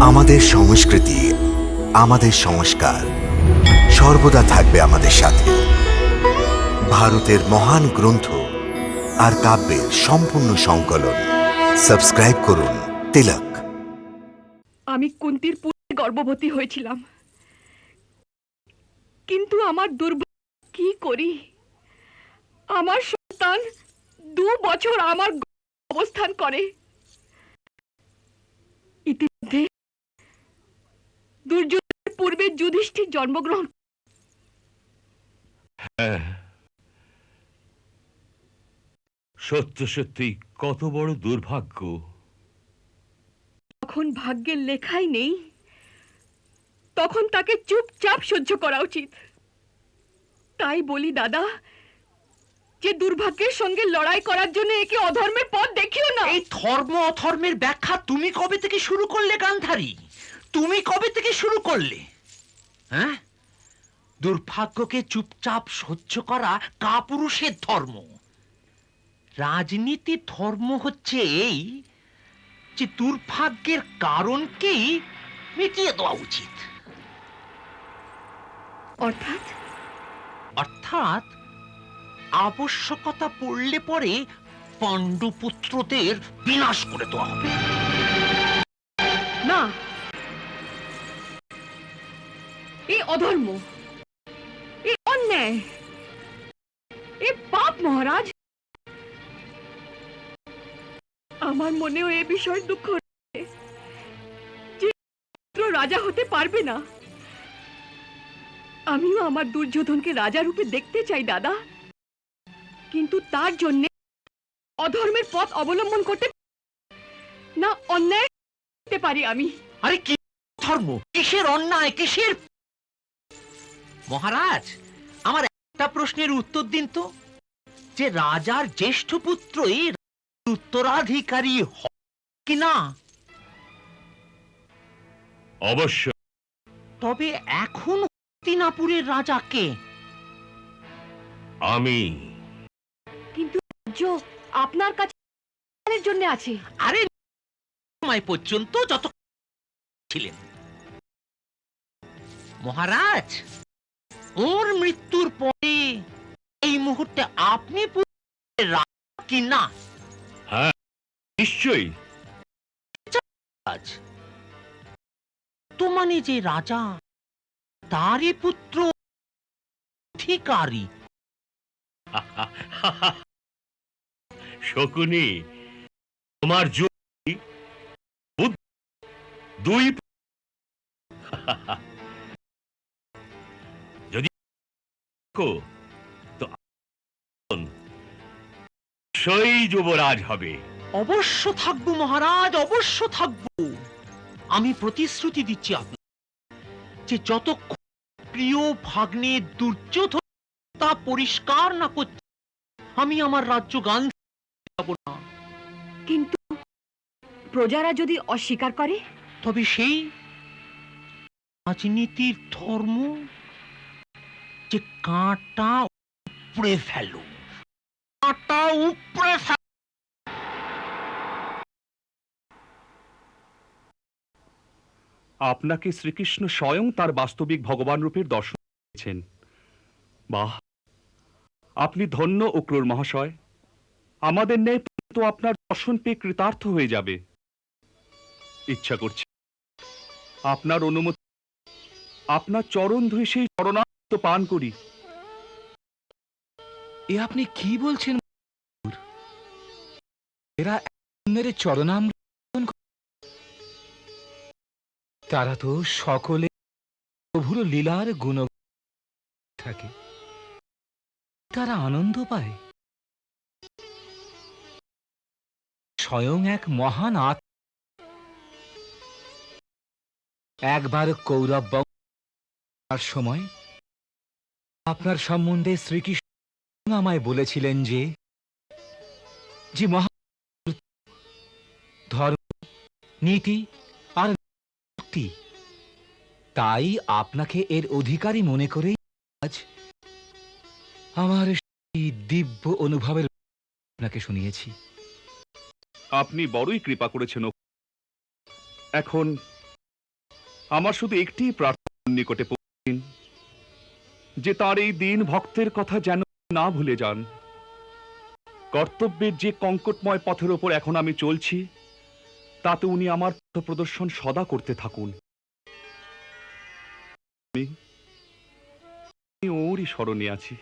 আমাদের সংস্কৃতি, আমাদের সংস্কার সর্বদা থাকবে আমাদের সাথে। ভারতের মহান গ্রন্থ আর কাব্যের সম্পূর্ণ সংকলন। সাবস্ক্রাইব করুন তিলক। আমি কুন্তির পুত্রে গর্ভবতী হয়েছিলাম। কিন্তু আমার দুর্ভাগ্য কি করি? আমার সন্তান দু বছর আমার অবস্থান করে। যুধিষ্ঠির জন্মগ্রহণ। সত্য সত্যি কত বড় দুর্ভাগ্য। তখন ভাগ্যের লেখাই নেই তখন তাকে চুপচাপ সহ্য করা উচিত। তাই বলি দাদা যে দুর্ভাগ্যের সঙ্গে লড়াই করার জন্য একে অধর্মের পথ দেখিও না। এই ধর্ম অধর্মের ব্যাখ্যা তুমি কবে থেকে শুরু করলে গান্ধারী? তুমি কবে থেকে শুরু করলে? হ্যাঁ? দুর্ভাগ্যকে চুপচাপ সহ্য করা কাপুরুষের ধর্ম। রাজনীতির ধর্ম হচ্ছে এই যে দুর্ভাগ্যের কারণকেই মিটিয়ে দেওয়া উচিত। অর্থাৎ? অর্থাৎ আবশ্যকতা পড়লে পরে পাণ্ডুপুত্রদের বিনাশ করে দেওয়া হবে। না এ অধর্ম, এ অন্যায়, এ পাপ মহারাজ। আমার মনেও এ বিষয়ে দুঃখ রাজা হতে পারবে না। আমিও আমার দুর্যোধনকে রাজা রূপে দেখতে চাই, দাদা। কিন্তু তার জন্য অধর্মের পথ অবলম্বন করতে না অন্যায় পারি আমি। আরে কি ধর্ম কিসের অন্যায়? কিসের মহারাজ আমার একটা প্রশ্নের উত্তর দিন তো। যে রাজার জ্যেষ্ঠ পুত্রই উত্তরাধিকারী হয় কিনা? অবশ্য। তবে এখন হস্তিনাপুরের রাজাকে আমি। কিন্তু রাজ্য আপনার কাছে জন্য আছে। আরে সময় পর্যন্ত যত ছিলেন। মহারাজ ওর মৃত্যুর পরে এই মুহূর্তে আপনি পুত্রের রাজা কিনা নিশ্চয়ই। তো মানে যে রাজা তারই পুত্র অধিকারী। শকুনি তোমার দুই তো সেই যুবরাজ হবে। অবশ্য থাকব মহারাজ অবশ্য থাকব। আমি প্রতিশ্রুতি দিচ্ছি আপনার যে যত প্রিয় ভাগ্নে দুর্যোধন তা পরিষ্কার না করছে আমি আমার রাজ্য গান যাব না। কিন্তু প্রজারা যদি অস্বীকার করে? তবে সেই রাজনীতির ধর্ম যে কাঁটা উপড়ে ফেলো। কাঁটা উপড়ে ফেলো। আপনাকে শ্রীকৃষ্ণ স্বয়ং তার বাস্তবিক ভগবান রূপের দর্শন দিয়েছেন। বাহ! আপনি ধন্য ও ক্রূর মহাশয়। আমাদের ন্যায় তো আপনার দর্শন পেয়ে কৃতার্থ হয়ে যাবে। ইচ্ছা করছে। আপনার অনুমতি আপনার চরণ ধুয়ে সেই চরণার্থ পান করি। এ আপনি কি বলছেন? এরা চরণাম তারা তো সকলে প্রভুর লীলার গুণ থাকে। তারা আনন্দ পায়। স্বয়ং এক মহান আত্ম একবার কৌরব সময় আপনার সম্বন্ধে শ্রীকৃষ্ণ আমায় বলেছিলেন যে যে মহা ধর্ম, নীতি আর তাই আপনাকে এর অধিকারী মনে করেই আজ আমার দিব্য অনুভবের আপনাকে শুনিয়েছি। আপনি বড়ই কৃপা করেছেন এখন আমার শুধু একটি প্রার্থনা নিকটে পৌঁছিন। যে তার এই দিন ভক্তের কথা যেন না ভুলে যান। কর্তব্যের যে কঙ্কটময় পথের ওপর এখন আমি চলছি, তাতে উনি আমার প্রদর্শন সদা করতে থাকুন। আমি ওরই স্মরণে আছি।